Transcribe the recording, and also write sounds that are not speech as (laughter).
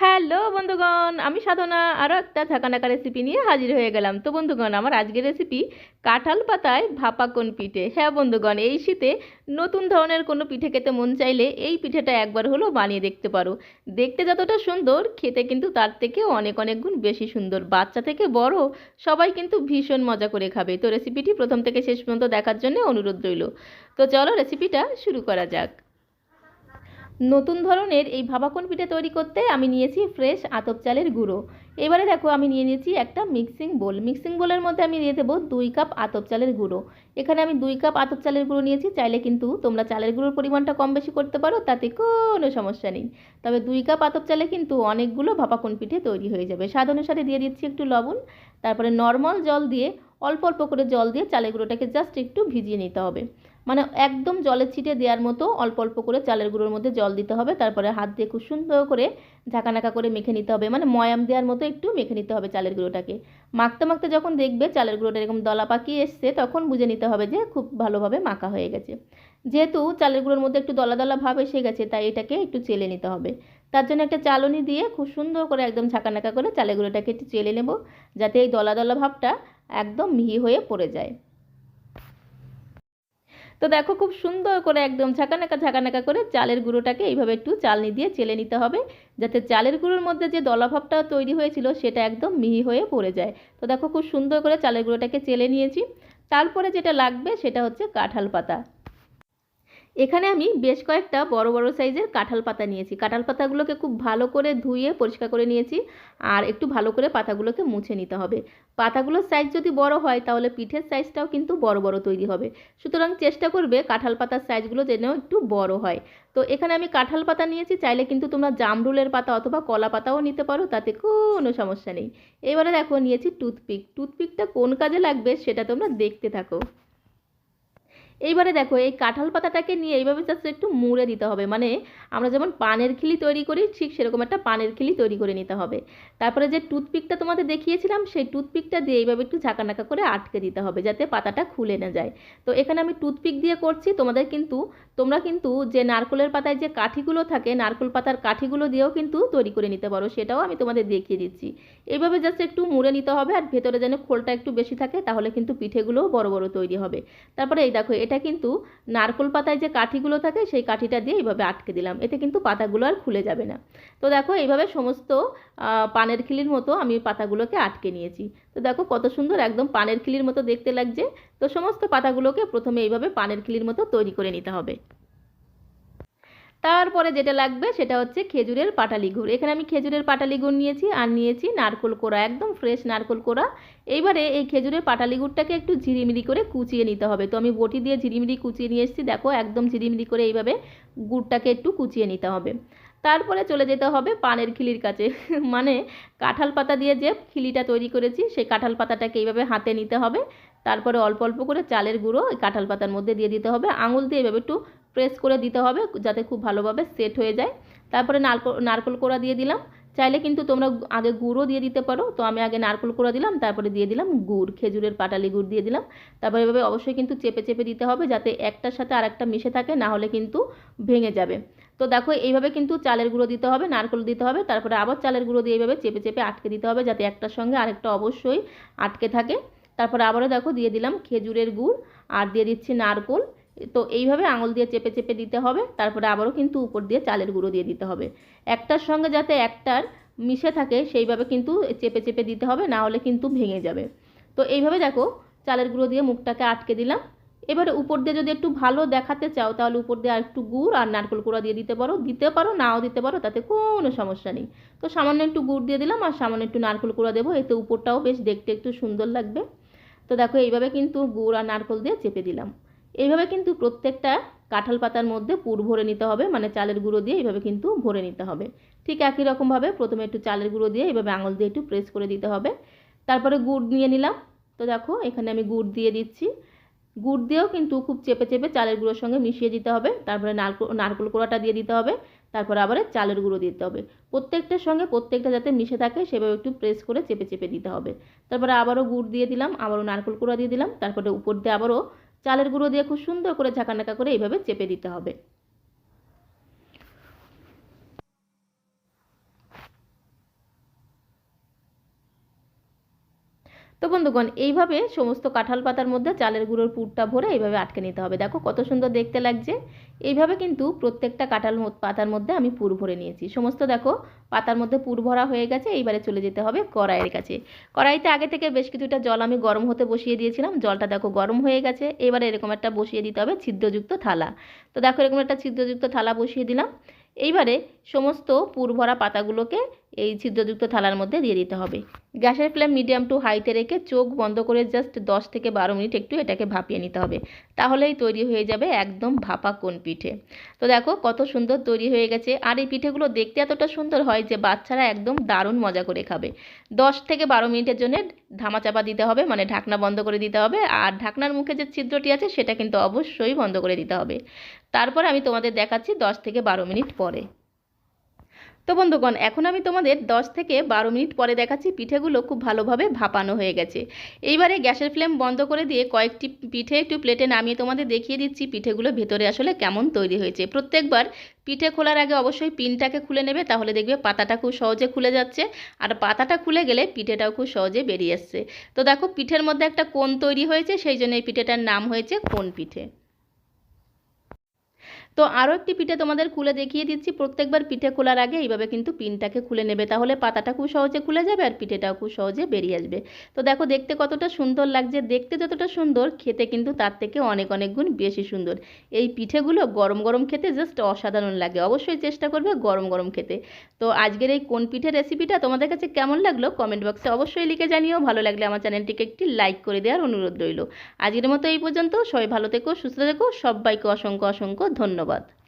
Hello বন্ধুগণ, আমি সাধনা। আরও একটা ঝাঁকানাকা রেসিপি নিয়ে হাজির হয়ে গেলাম। তো বন্ধুগণ, আমার আজকের রেসিপি কাঁঠাল পাতায় ভাপাকন পিঠে? হ্যাঁ বন্ধুগণ, এই শীতে নতুন ধরনের কোনো পিঠে খেতে মন চাইলে এই পিঠেটা একবার হলেও বানিয়ে দেখতে পারো। দেখতে যতটা সুন্দর, খেতে কিন্তু তার থেকে অনেক অনেক গুণ বেশি সুন্দর। বাচ্চা থেকে বড় সবাই কিন্তু ভীষণ মজা করে খাবে। তো রেসিপিটি প্রথম থেকে শেষ পর্যন্ত দেখার জন্য অনুরোধ রইল। তো চলো রেসিপিটা শুরু করা যাক। নতুন ধরনের এই ভাবাকন পিঠে তৈরি করতে আমি নিয়েছি ফ্রেশ আতপ চালের গুঁড়ো। এবারে দেখো, আমি নিয়ে নিয়েছি একটা মিক্সিং বোল মিক্সিং বোলের মধ্যে আমি দিয়ে দেবো দুই কাপ আতপ চালের গুঁড়ো। এখানে আমি দুই কাপ আতপ চালের গুঁড়ো নিয়েছি। চাইলে কিন্তু তোমরা চালের গুঁড়োর পরিমাণটা কম বেশি করতে পারো, তাতে কোনো সমস্যা নেই। তবে দুই কাপ আতপ চালে কিন্তু অনেকগুলো ভাপাকন পিঠে তৈরি হয়ে যাবে। স্বাদ অনুসারে দিয়ে দিচ্ছি একটু লবণ, তারপরে নর্মাল জল দিয়ে অল্প অল্প করে জল দিয়ে চালের গুঁড়োটাকে জাস্ট একটু ভিজিয়ে নিতে হবে। মানে একদম জলের ছিটে দেওয়ার মতো অল্প অল্প করে চালের গুঁড়োর মধ্যে জল দিতে হবে। তারপরে হাত দিয়ে খুব সুন্দর করে ঝাঁকানাকা করে মেখে নিতে হবে। মানে ময়াম দেওয়ার মতো একটু মেখে নিতে হবে চালের গুঁড়োটাকে। মাখতে মাখতে যখন দেখবে চালের গুঁড়োটা এরকম দলা পাকিয়ে এসছে, তখন বুঝে নিতে হবে যে খুব ভালোভাবে মাখা হয়ে গেছে। যেহেতু চালের গুঁড়োর মধ্যে একটু দলা দলা ভাব এসে গেছে, তাই এটাকে একটু চেলে নিতে হবে। তার জন্য একটা চালনি দিয়ে খুব সুন্দর করে একদম ঝাঁকানাকা করে চালের গুঁড়োটাকে একটু চেলে নেব। যাতে এই দলা দলা ভাবটা একদম মিহি হয়ে পড়ে যায়। তো দেখো খুব সুন্দর করে একদম ঝাঁকানাকা ঝাঁকানাকা করে চালের গুঁড়োটাকে এইভাবে একটু চালনি দিয়ে চেলে নিতে হবে, যাতে চালের গুঁড়োর মধ্যে যে দলাভাবটা তৈরি হয়েছিল সেটা একদম মিহি হয়ে পড়ে যায়। তো দেখো খুব সুন্দর করে চালের গুঁড়োটাকে চেলে নিয়েছি। তারপরে যেটা লাগবে সেটা হচ্ছে কাঁঠাল পাতা। এখানে আমি বেশ কয়েকটা বড় বড় সাইজের কাঁঠাল পাতা নিয়েছি। কাঁঠাল পাতাগুলোকে খুব ভালো করে ধুয়ে পরিষ্কার করে নিয়েছি আর একটু ভালো করে পাতাগুলোকে মুছে নিতে হবে। পাতাগুলোর সাইজ যদি বড় হয় তাহলে পিঠের সাইজটাও কিন্তু বড় বড় তৈরি হবে। সুতরাং চেষ্টা করবে কাঁঠাল পাতার সাইজগুলো যেন একটু বড় হয়। তো এখানে আমি কাঁঠাল পাতা নিয়েছি, চাইলে কিন্তু তোমরা জামরুলের পাতা অথবা কলা পাতাও নিতে পারো, তাতে কোনো সমস্যা নেই। এবারে দেখো, নিয়েছি টুথপিক টুথপিকটা কোন কাজে লাগবে সেটা তোমরা দেখতে থাকো। এইবারে দেখো, এই কাঁঠাল পাতাটাকে নিয়ে এইভাবে জাস্ট একটু মুড়ে দিতে হবে। মানে আমরা যেমন পানের খিলি তৈরি করি, ঠিক সেরকম একটা পানের খিলি তৈরি করে নিতে হবে। তারপরে যে টুথপিকটা তোমাদের দেখিয়েছিলাম, সেই টুথপিকটা দিয়ে এইভাবে একটু ঝাঁকানাকা করে আটকে দিতে হবে, যাতে পাতাটা খুলে না যায়। তো এখানে আমি টুথপিক দিয়ে করছি, তোমাদের কিন্তু, তোমরা কিন্তু যে নারকলের পাতায় যে কাঠিগুলো থাকে, নারকল পাতার কাঠিগুলো দিয়েও কিন্তু তৈরি করে নিতে পারো, সেটাও আমি তোমাদের দেখিয়ে দিচ্ছি। এইভাবে জাস্ট একটু মুড়ে নিতে হবে, আর ভেতরে যেন খোলটা একটু বেশি থাকে, তাহলে কিন্তু পিঠেগুলোও বড় বড় তৈরি হবে। তারপরে এই দেখো এটা কিন্তু নারকোল পাতায় যে কাঠিগুলো থাকে, সেই কাঠিটা দিয়ে এইভাবে আটকে দিলাম। এতে কিন্তু পাতাগুলো আর খুলে যাবে না। তো দেখো, এইভাবে সমস্ত পানের খিলির মতো আমি পাতাগুলোকে আটকে নিয়েছি। তো দেখো, কত সুন্দর একদম পানের খিলির মতো দেখতে লাগছে। তো সমস্ত পাতাগুলোকে প্রথমে এইভাবে পানের খিলির মতো তৈরি করে নিতে হবে। তারপরে যেটা লাগবে সেটা হচ্ছে খেজুরের পাটালি গুড় এখানে আমি খেজুরের পাটালি গুড় নিয়েছি আর নিয়েছি নারকোল কোড়া, একদম ফ্রেশ নারকোল কোড়া। এইবারে এই খেজুরের পাটালি গুড়টাকে একটু ঝিরিমিরি করে কুচিয়ে নিতে হবে। তো আমি বটি দিয়ে ঝিরিমিরি কুচিয়ে নিয়ে এসেছি, দেখো একদম ঝিরিমিরি করে এইভাবে গুড়টাকে একটু কুচিয়ে নিতে হবে। তারপরে চলে যেতে হবে পানের খিলির কাছে। (laughs) মানে কাঁঠাল পাতা দিয়ে যে খিলিটা তৈরি করেছি, সেই কাঁঠাল পাতাটাকে এইভাবে হাতে নিতে হবে। তারপরে অল্প অল্প করে চালের গুঁড়ো ওই কাঁঠাল পাতার মধ্যে দিয়ে দিতে হবে। আঙুল দিয়ে এভাবে একটু প্রেস করে দিতে হবে, যাতে খুব ভালোভাবে সেট হয়ে যায়। তারপরে নারকল নারকল কোড়া দিয়ে দিলাম। চাইলে কিন্তু তোমরা আগে গুড়ও দিয়ে দিতে পারো। তো আমি আগে নারকল কোড়া দিলাম, তারপরে দিয়ে দিলাম গুড়, খেজুরের পাটালি গুড় দিয়ে দিলাম। তারপরে এভাবে অবশ্যই কিন্তু চেপে চেপে দিতে হবে, যাতে একটার সাথে আর একটা মিশে থাকে, না হলে কিন্তু ভেঙে যাবে। তো দেখো, এইভাবে কিন্তু চালের গুঁড়ো দিতে হবে, নারকল দিতে হবে। তারপরে আবার চালের গুঁড়ো দিয়ে এইভাবে চেপে চেপে আটকে দিতে হবে, যাতে একটার সঙ্গে আরেকটা অবশ্যই আটকে থাকে। তারপরে আবারও দেখো, দিয়ে দিলাম খেজুরের গুড়, আর দিয়ে দিচ্ছি নারকল। তো এইভাবে আঙুল দিয়ে চেপে চেপে দিতে হবে, তারপরে আবারও কিন্তু উপর দিয়ে চালের গুঁড়ো দিয়ে দিতে হবে। একটার সঙ্গে যাতে একটার মিশে থাকে, সেইভাবে কিন্তু চেপে চেপে দিতে হবে, না হলে কিন্তু ভেঙে যাবে। তো এইভাবে দেখো, চালের গুঁড়ো দিয়ে মুখটাকে আটকে দিলাম। এবারে উপর দিয়ে যদি একটু ভালো দেখাতে চাও, তাহলে উপর দিয়ে আর একটু গুড় আর নারকেল কুড়া দিয়ে দিতে পারো। দিতে পারো, নাও দিতে পারো, তাতে কোনো সমস্যা নেই। তো সামান্য একটু গুড় দিয়ে দিলাম আর সামান্য একটু নারকেল কুড়া দেবো, এতে উপরটাও বেশ দেখতে একটু সুন্দর লাগবে। তো দেখো, এইভাবে কিন্তু গুড় আর নারকেল দিয়ে চেপে দিলাম। এইভাবে কিন্তু প্রত্যেকটা কাঁঠাল পাতার মধ্যে পুর ভরে নিতে হবে মানে চালের গুঁড়ো দিয়ে এইভাবে কিন্তু ভরে নিতে হবে। ঠিক একই রকমভাবে প্রথমে একটু চালের গুঁড়ো দিয়ে এইভাবে আঙুল দিয়ে একটু প্রেস করে দিতে হবে। তারপরে গুড় নিয়ে নিলাম। তো দেখো, এখানে আমি গুড় দিয়ে দিচ্ছি। গুড় দিয়েও কিন্তু খুব চেপে চেপে চালের গুঁড়োর সঙ্গে মিশিয়ে দিতে হবে। তারপরে নারকল নারকল কোড়াটা দিয়ে দিতে হবে। তারপর আবার চালের গুঁড়ো দিতে হবে। প্রত্যেকটার সঙ্গে প্রত্যেকটা যাতে মিশে থাকে, সেভাবে একটু প্রেস করে চেপে চেপে দিতে হবে। তারপরে আবারও গুড় দিয়ে দিলাম, আবারও নারকল কোড়া দিয়ে দিলাম। তারপরে উপর দিয়ে আবারও চালের গুঁড়ো দিয়ে খুব সুন্দর করে ঝাঁকানাকা করে এইভাবে চেপে দিতে হবে। তো বন্ধুগণ, এইভাবে সমস্ত কাঁঠাল পাতার মধ্যে চালের গুঁড়োর পুরটা ভরে এইভাবে আটকে নিতে হবে। দেখো কত সুন্দর দেখতে লাগছে। এইভাবে কিন্তু প্রত্যেকটা কাঁঠাল পাতার মধ্যে আমি পুর ভরে নিয়েছি। সমস্ত দেখো, পাতার মধ্যে পুর ভরা হয়ে গেছে, এইবারে চলে যেতে হবে কড়াইয়ের কাছে। কড়াইতে আগে থেকে বেশ কিছুটা জল আমি গরম হতে বসিয়ে দিয়েছিলাম। জলটা দেখো গরম হয়ে গেছে। এবারে এরকম একটা বসিয়ে দিতে হবে ছিদ্রযুক্ত থালা। তো দেখো এরকম একটা ছিদ্রযুক্ত থালা বসিয়ে দিলাম। এইবারে সমস্ত পুর ভরা পাতাগুলোকে এই ছিদ্রযুক্ত থালার মধ্যে দিয়ে দিতে হবে। গ্যাসের ফ্লেম মিডিয়াম টু হাইতে রেখে চোখ বন্ধ করে জাস্ট দশ থেকে বারো মিনিট একটু এটাকে ভাপিয়ে নিতে হবে। তাহলেই তৈরি হয়ে যাবে একদম ভাপা কোন পিঠে। তো দেখো কত সুন্দর তৈরি হয়ে গেছে। আর এই পিঠেগুলো দেখতে এতটা সুন্দর হয় যে বাচ্চারা একদম দারুণ মজা করে খাবে। দশ থেকে বারো মিনিটের জন্য ধামাচাপা দিতে হবে মানে ঢাকনা বন্ধ করে দিতে হবে। আর ঢাকনার মুখে যে ছিদ্রটি আছে সেটা কিন্তু অবশ্যই বন্ধ করে দিতে হবে। তারপর আমি তোমাদের দেখাচ্ছি দশ থেকে বারো মিনিট পরে। তো বন্ধুগণ, এখন আমি তোমাদের 10 থেকে বারো মিনিট পরে দেখাচ্ছি পিঠেগুলো খুব ভালোভাবে ভাপানো হয়ে গেছে। এইবারে গ্যাসের ফ্লেম বন্ধ করে দিয়ে কয়েকটি পিঠে একটু প্লেটে নামিয়ে তোমাদের দেখিয়ে দিচ্ছি পিঠেগুলো ভেতরে আসলে কেমন তৈরি হয়েছে। প্রত্যেকবার পিঠে খোলার আগে অবশ্যই পিনটাকে খুলে নেবে, তাহলে দেখবে পাতাটা খুব সহজে খুলে যাচ্ছে আর পাতাটা খুলে গেলে পিঠেটাও খুব সহজে বেরিয়ে আসছে। তো দেখো, পিঠের মধ্যে একটা কোণ তৈরি হয়েছে, সেই জন্য এই পিঠেটার নাম হয়েছে কোণ পিঠে। তো আরও একটি পিঠে তোমাদের খুলে দেখিয়ে দিচ্ছি। প্রত্যেকবার পিঠে খোলার আগে এইভাবে কিন্তু পিনটাকে খুলে নেবে। তাহলে পাতাটা খুব সহজে খুলে যাবে আর পিঠেটাও খুব সহজে বেরিয়ে আসবে। তো দেখো দেখতে কতটা সুন্দর লাগছে। দেখতে যতটা সুন্দর, খেতে কিন্তু তার থেকে অনেক অনেক গুণ বেশি সুন্দর। এই পিঠেগুলো গরম গরম খেতে জাস্ট অসাধারণ লাগে। অবশ্যই চেষ্টা করবে গরম গরম খেতে। তো আজকের এই কোন পিঠে রেসিপিটা তোমাদের কাছে কেমন লাগল কমেন্ট বক্সে অবশ্যই লিখে জানিও। ভালো লাগলে আমার চ্যানেলটিকে একটি লাইক করে দেওয়ার অনুরোধ রইল। আজকের মতো এই পর্যন্ত। সবাই ভালো থেকো, সুস্থ থেকো। সবাইকে অসংখ্য অসংখ্য ধন্যবাদ। kapat.